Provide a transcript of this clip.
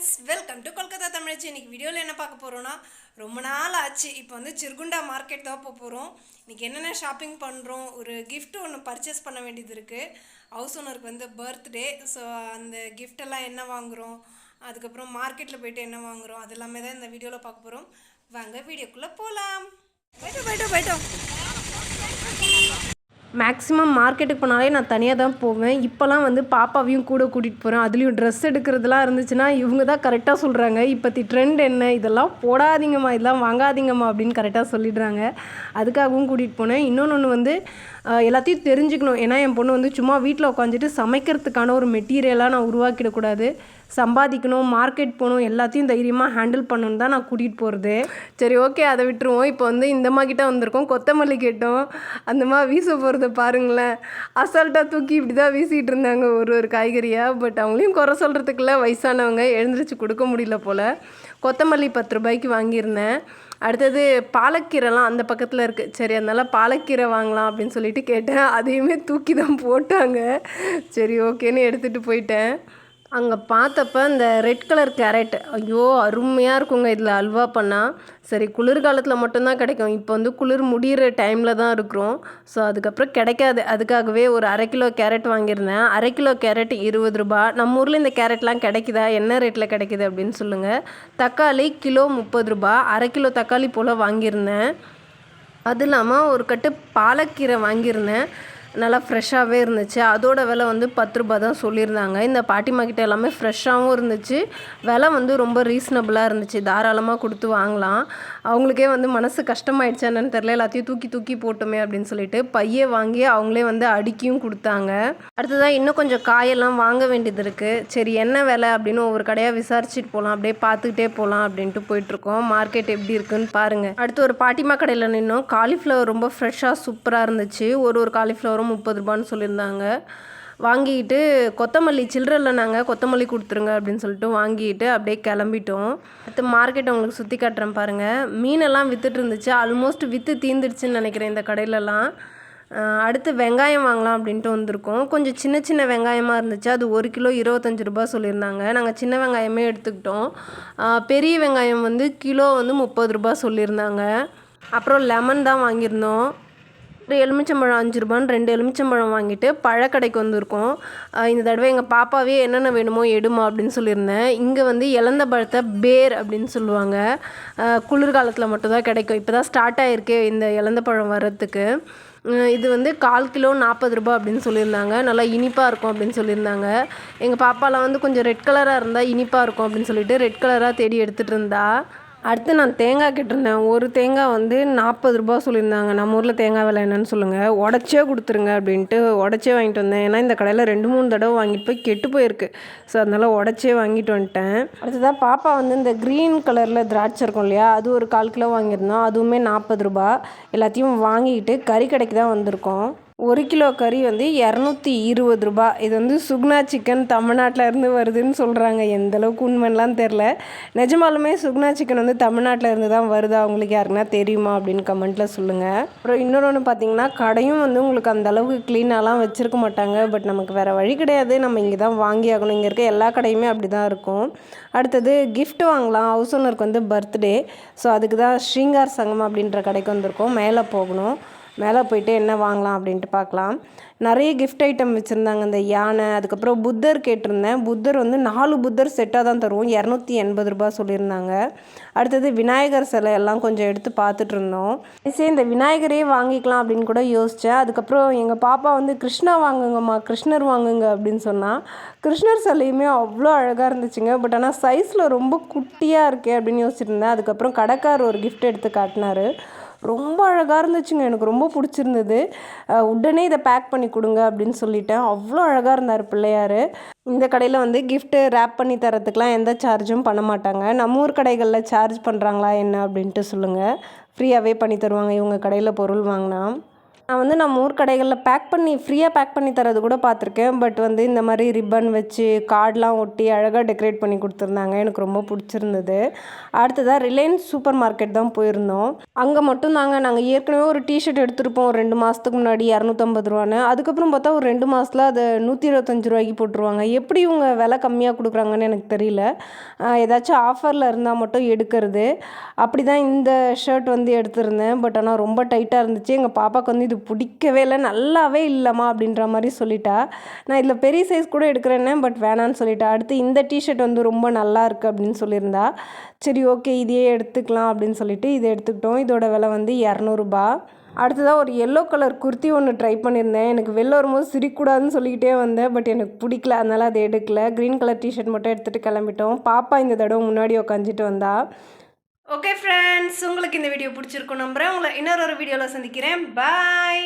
Friends welcome to Kolkata தமிழச்சி. இன்னைக்கு வீடியோவில் என்ன பார்க்க போகிறோன்னா ரொம்ப நாள் ஆச்சு. இப்போ வந்து சிறுகுண்டா மார்க்கெட் தான் போக போகிறோம் இன்னைக்கு என்னென்ன ஷாப்பிங் பண்ணுறோம் ஒரு கிஃப்ட் ஒன்று பர்ச்சேஸ் பண்ண வேண்டியது இருக்குது ஹவுஸ் ஓனருக்கு வந்து பர்த்டே ஸோ அந்த கிஃப்டெல்லாம் என்ன வாங்குகிறோம் அதுக்கப்புறம் மார்க்கெட்டில் போயிட்டு என்ன வாங்குகிறோம் அது எல்லாமே தான் இந்த வீடியோவில் பார்க்க போகிறோம் வாங்க வீடியோக்குள்ளே போகலாம் போயிட்டோம் போயிட்டோம் போயிட்டோம். மேக்ஸிமம் மார்க்கெட்டுக்கு போனாலே நான் தனியாக தான் போவேன். இப்போலாம் வந்து பாப்பாவையும் கூட கூட்டிகிட்டு போகிறேன் அதுலேயும் ட்ரெஸ் எடுக்கிறதுலாம் இருந்துச்சுன்னா இவங்க தான் கரெக்டாக சொல்கிறாங்க இப்போத்தி ட்ரெண்ட் என்ன? இதெல்லாம் போடாதீங்கம்மா இதெல்லாம் வாங்காதீங்கம்மா அப்படின்னு கரெக்டாக சொல்லிடுறாங்க. அதுக்காகவும் கூட்டிகிட்டு போனேன். இன்னொன்று ஒன்று வந்து எல்லாத்தையும் தெரிஞ்சுக்கணும். ஏன்னா என் பொண்ணு வந்து சும்மா வீட்டில் உட்காந்துட்டு சமைக்கிறதுக்கான ஒரு மெட்டீரியலாக நான் உருவாக்கிடக்கூடாது. சம்பாதிக்கணும் மார்க்கெட் போகணும் எல்லாத்தையும் தைரியமாக ஹேண்டில் பண்ணணும் தான் நான் கூட்டிகிட்டு போகிறது சரி ஓகே அதை விட்டுருவோம். இப்போ வந்து இந்த அம்மா கிட்ட வந்திருக்கோம். கொத்தமல்லி கேட்டோம். அந்த மாதிரி வீச போகிறது பாருங்களேன். அசால்ட்டாக தூக்கி இப்படி தான் வீசிகிட்டு இருந்தாங்க ஒரு ஒரு காய்கறியாக பட் அவங்களையும் குறை சொல்கிறதுக்குள்ள வயசானவங்க எழுந்திரிச்சு கொடுக்க முடியல போல். கொத்தமல்லி பத்து ரூபாய்க்கு வாங்கியிருந்தேன். அடுத்தது பாலக்கீரைலாம் அந்த பக்கத்தில் இருக்குது சரி அதனால் பாலக்கீரை வாங்கலாம் அப்படின்னு சொல்லிட்டு கேட்டேன். அதையுமே தூக்கி தான் போட்டாங்க. சரி ஓகேன்னு எடுத்துகிட்டு போயிட்டேன். அங்கே பார்த்தப்ப இந்த ரெட் கலர் கேரட் ஐயோ அருமையாக இருக்குங்க இதில் அல்வா பண்ணால் சரி குளிர்காலத்தில் மட்டும்தான் கிடைக்கும். இப்போ வந்து குளிர் முடிகிற டைமில் தான் இருக்கிறோம். ஸோ அதுக்கப்புறம் கிடைக்காது. அதுக்காகவே ஒரு அரை கிலோ கேரட் வாங்கியிருந்தேன். அரை கிலோ கேரட் இருபது ரூபா நம்ம ஊரில் இந்த கேரட்லாம் கிடைக்குதா? என்ன ரேட்டில் கிடைக்குது அப்படின்னு சொல்லுங்கள் தக்காளி கிலோ முப்பது ரூபா அரை கிலோ தக்காளி போல் வாங்கியிருந்தேன். அது இல்லாமல் ஒரு கட்டு பாலக்கீரை வாங்கியிருந்தேன். நல்லா ஃப்ரெஷ்ஷாகவே இருந்துச்சு. அதோட விலை வந்து பத்து ரூபா தான் சொல்லியிருந்தாங்க. இந்த பாட்டிமா கிட்ட எல்லாமே ஃப்ரெஷ்ஷாகவும் இருந்துச்சு. விலை வந்து ரொம்ப ரீசனபிளாக இருந்துச்சு. தாராளமாக கொடுத்து வாங்கலாம். அவங்களுக்கே வந்து மனசு கஷ்டமாயிடுச்சு என்னன்னு தெரில எல்லாத்தையும் தூக்கி தூக்கி போட்டோமே அப்படின்னு சொல்லிட்டு பையே வாங்கி அவங்களே வந்து அடுக்கியும் கொடுத்தாங்க. அடுத்ததாக இன்னும் கொஞ்சம் காயெல்லாம் வாங்க வேண்டியது இருக்குது சரி என்ன விலை அப்படின்னு ஒவ்வொரு கடையாக விசாரிச்சுட்டு போகலாம் அப்படியே பார்த்துக்கிட்டே போகலாம் அப்படின்ட்டு போயிட்டுருக்கோம். மார்க்கெட் எப்படி இருக்குன்னு பாருங்கள் அடுத்து ஒரு பாட்டிமா கடையில் நின்னோம். காலிஃப்ளவர் ரொம்ப ஃப்ரெஷ்ஷாக சூப்பராக இருந்துச்சு. ஒரு ஒரு காலிஃப்ளவர் காலிஃப்ளவரும் முப்பது ரூபான்னு சொல்லியிருந்தாங்க. வாங்கிட்டு கொத்தமல்லி சில்லறையில் நாங்கள் கொத்தமல்லி கொடுத்துருங்க அப்படின்னு சொல்லிட்டு வாங்கிட்டு அப்படியே கிளம்பிட்டோம். அடுத்து மார்க்கெட் உங்களுக்கு சுற்றி காட்டுறேன் பாருங்கள் மீனெல்லாம் வித்துட்டு இருந்துச்சு. ஆல்மோஸ்ட் விற்று தீந்துடுச்சுன்னு நினைக்கிறேன் இந்த கடையிலலாம். அடுத்து வெங்காயம் வாங்கலாம் அப்படின்ட்டு வந்திருக்கோம். கொஞ்சம் சின்ன சின்ன வெங்காயமாக இருந்துச்சு. அது ஒரு கிலோ இருபத்தஞ்சி ரூபா சொல்லியிருந்தாங்க. நாங்கள் சின்ன வெங்காயமே எடுத்துக்கிட்டோம். பெரிய வெங்காயம் வந்து கிலோ வந்து முப்பது ரூபா சொல்லியிருந்தாங்க. அப்புறம் லெமன் தான் வாங்கியிருந்தோம். எலுமிச்சம்பழம் அஞ்சு ரூபான்னு ரெண்டு எலுமிச்சம்பழம் வாங்கிட்டு பழக்கடைக்கு வந்திருக்கோம். இந்த தடவை எங்கள் பாப்பாவே என்னென்ன வேணுமோ எடுமா அப்படின்னு சொல்லியிருந்தேன். இங்கே வந்து இழந்த பழத்தை பேர் அப்படின்னு சொல்லுவாங்க. குளிர்காலத்தில் மட்டும்தான் கிடைக்கும். இப்போ தான் ஸ்டார்ட் ஆகிருக்கு இந்த இழந்த பழம் வர்றதுக்கு. இது வந்து கால் கிலோ நாற்பது ரூபாய் அப்படின்னு சொல்லியிருந்தாங்க. நல்லா இனிப்பாக இருக்கும் அப்படின்னு சொல்லியிருந்தாங்க. எங்கள் பாப்பாலாம் வந்து கொஞ்சம் ரெட் கலராக இருந்தால் இனிப்பாக இருக்கும் அப்படின்னு சொல்லிட்டு ரெட் கலராக தேடி எடுத்துகிட்டு இருந்தா. அடுத்து நான் தேங்காய் கேட்டிருந்தேன். ஒரு தேங்காய் வந்து நாற்பது ரூபா சொல்லியிருந்தாங்க. நம்ம ஊரில் தேங்காய் விலை என்னன்னு சொல்லுங்கள் உடச்சே கொடுத்துருங்க அப்படின்ட்டு உடச்சே வாங்கிட்டு வந்தேன். ஏன்னா இந்த கடையில் ரெண்டு மூணு தடவை வாங்கிட்டு போய் கெட்டு போயிருக்கு. ஸோ அதனால் உடச்சே வாங்கிட்டு வந்துட்டேன். அடுத்ததாக பாப்பா வந்து இந்த க்ரீன் கலரில் திராட்சை இருக்கும் இல்லையா? அது ஒரு கால் கிலோ வாங்கியிருந்தோம். அதுவுமே நாற்பது ரூபாய். எல்லாத்தையும் வாங்கிக்கிட்டு கறி கடைக்கு தான் வந்திருக்கோம். ஒரு கிலோ கறி வந்து இரநூத்தி இருபது ரூபாய் இது வந்து சுக்னா சிக்கன் தமிழ்நாட்டில் இருந்து வருதுன்னு சொல்கிறாங்க எந்த அளவுக்கு உண்மைலாம் தெரில நிஜமாலுமே சுக்னா சிக்கன் வந்து தமிழ்நாட்டில் இருந்து தான் வருதா? உங்களுக்கு யாருக்குன்னா தெரியுமா அப்படின்னு கமெண்ட்டில் சொல்லுங்கள் அப்புறம் இன்னொன்று ஒன்று பார்த்தீங்கன்னா கடையும் வந்து உங்களுக்கு அந்த அளவுக்கு க்ளீனாலாம் வச்சுருக்க மாட்டாங்க. பட் நமக்கு வேறு வழி கிடையாது. நம்ம இங்கே தான் வாங்கி ஆகணும். இங்கே இருக்க எல்லா கடையுமே அப்படி தான் இருக்கும். அடுத்தது கிஃப்ட் வாங்கலாம். ஹவுஸ் ஓனருக்கு வந்து பர்த்டே ஸோ அதுக்கு தான் ஸ்ரீங்கார் சங்கம் அப்படின்ற கடைக்கு வந்திருக்கோம். மேலே போகணும். மேலே போயிட்டு என்ன வாங்கலாம் அப்படின்ட்டு பார்க்கலாம். நிறைய கிஃப்ட் ஐட்டம் வச்சுருந்தாங்க இந்த யானை அதுக்கப்புறம் புத்தர் கேட்டிருந்தேன். புத்தர் வந்து நாலு புத்தர் செட்டாக தான் தருவோம். இரநூத்தி எண்பது ரூபா சொல்லியிருந்தாங்க. அடுத்தது விநாயகர் சிலை எல்லாம் கொஞ்சம் எடுத்து பார்த்துட்டு இருந்தோம். சரி இந்த விநாயகரே வாங்கிக்கலாம் அப்படின்னு கூட யோசித்தேன் அதுக்கப்புறம் எங்கள் பாப்பா வந்து கிருஷ்ணா வாங்குங்கம்மா கிருஷ்ணர் வாங்குங்க அப்படின்னு சொன்னால் கிருஷ்ணர் சிலையுமே அவ்வளோ அழகாக இருந்துச்சுங்க. பட் ஆனால் சைஸில் ரொம்ப குட்டியாக இருக்கே அப்படின்னு யோசிச்சுட்டு இருந்தேன். அதுக்கப்புறம் கடைக்கார் ஒரு கிஃப்ட் எடுத்து காட்டினாரு. ரொம்ப அழகாக இருந்துச்சுங்க. எனக்கு ரொம்ப பிடிச்சிருந்தது. உடனே இதை பேக் பண்ணி கொடுங்க அப்படின்னு சொல்லிட்டேன். அவ்வளோ அழகாக இருந்தார் பிள்ளையார். இந்த கடையில் வந்து கிஃப்ட்டு ரேப் பண்ணி தரத்துக்குலாம் எந்த சார்ஜும் பண்ண மாட்டாங்க. நம்ம ஊர் கடைகளில் சார்ஜ் பண்ணுறாங்களா என்ன அப்படின்ட்டு சொல்லுங்கள் ஃப்ரீயாகவே பண்ணி தருவாங்க. இவங்க கடையில் பொருள் வாங்கினா. வந்து நம்ம ஊர் கடைகளில் பேக் பண்ணி ஃப்ரீயாக பேக் பண்ணி தரது கூட பார்த்துருக்கேன் பட் வந்து இந்த மாதிரி ரிப்பன் வச்சு கார்டெலாம் ஒட்டி அழகாக டெக்கரேட் பண்ணி கொடுத்துருந்தாங்க. எனக்கு ரொம்ப பிடிச்சிருந்தது. அடுத்ததாக ரிலையன்ஸ் சூப்பர் மார்க்கெட் தான் போயிருந்தோம். அங்கே மட்டும் தாங்க நாங்கள் ஏற்கனவே ஒரு டிஷர்ட் எடுத்திருப்போம். ஒரு ரெண்டு மாதத்துக்கு முன்னாடி இரநூத்தம்பது ரூபான்னு. அதுக்கப்புறம் பார்த்தா ஒரு ரெண்டு மாதத்தில் அதை நூற்றி இருபத்தஞ்சி ரூபாய்க்கு போட்டுருவாங்க. எப்படி இவங்க விலை கம்மியாக கொடுக்குறாங்கன்னு எனக்கு தெரியல. ஏதாச்சும் ஆஃபரில் இருந்தால் மட்டும் எடுக்கிறது. அப்படி தான் இந்த ஷர்ட் வந்து எடுத்திருந்தேன். பட் ஆனால் ரொம்ப டைட்டாக இருந்துச்சு. எங்கள் பாப்பாவுக்கு வந்து இது பிடிக்கவே இல்லை நல்லாவே இல்லைம்மா அப்படின்ற மாதிரி சொல்லிட்டா. நான் இதில் பெரிய சைஸ் கூட எடுக்கிறேன்னே பட் வேணான்னு சொல்லிட்டா. அடுத்து இந்த டிஷர்ட் வந்து ரொம்ப நல்லா இருக்குது அப்படின்னு சொல்லியிருந்தா. சரி ஓகே இதையே எடுத்துக்கலாம் அப்படின்னு சொல்லிட்டு இதை எடுத்துக்கிட்டோம். இதோட விலை வந்து இரநூறுபா. அடுத்ததாக ஒரு எல்லோ கலர் குர்த்தி ஒன்று ட்ரை பண்ணியிருந்தேன். எனக்கு வெளில வரும்போது சிரிக்கூடாதுன்னு சொல்லிக்கிட்டே வந்தேன் பட் எனக்கு பிடிக்கல. அதனால் அதை எடுக்கல. க்ரீன் கலர் டிஷர்ட் மட்டும் எடுத்துகிட்டு கிளம்பிட்டோம். பாப்பா இந்த தடவை முன்னாடி உக்காந்துட்டு வந்தால் ஓகே ஃப்ரெண்ட்ஸ் உங்களுக்கு இந்த வீடியோ பிடிச்சிருக்கும் நம்புகிறேன் உங்களை இன்னொரு ஒரு வீடியோவில் சந்திக்கிறேன். பாய்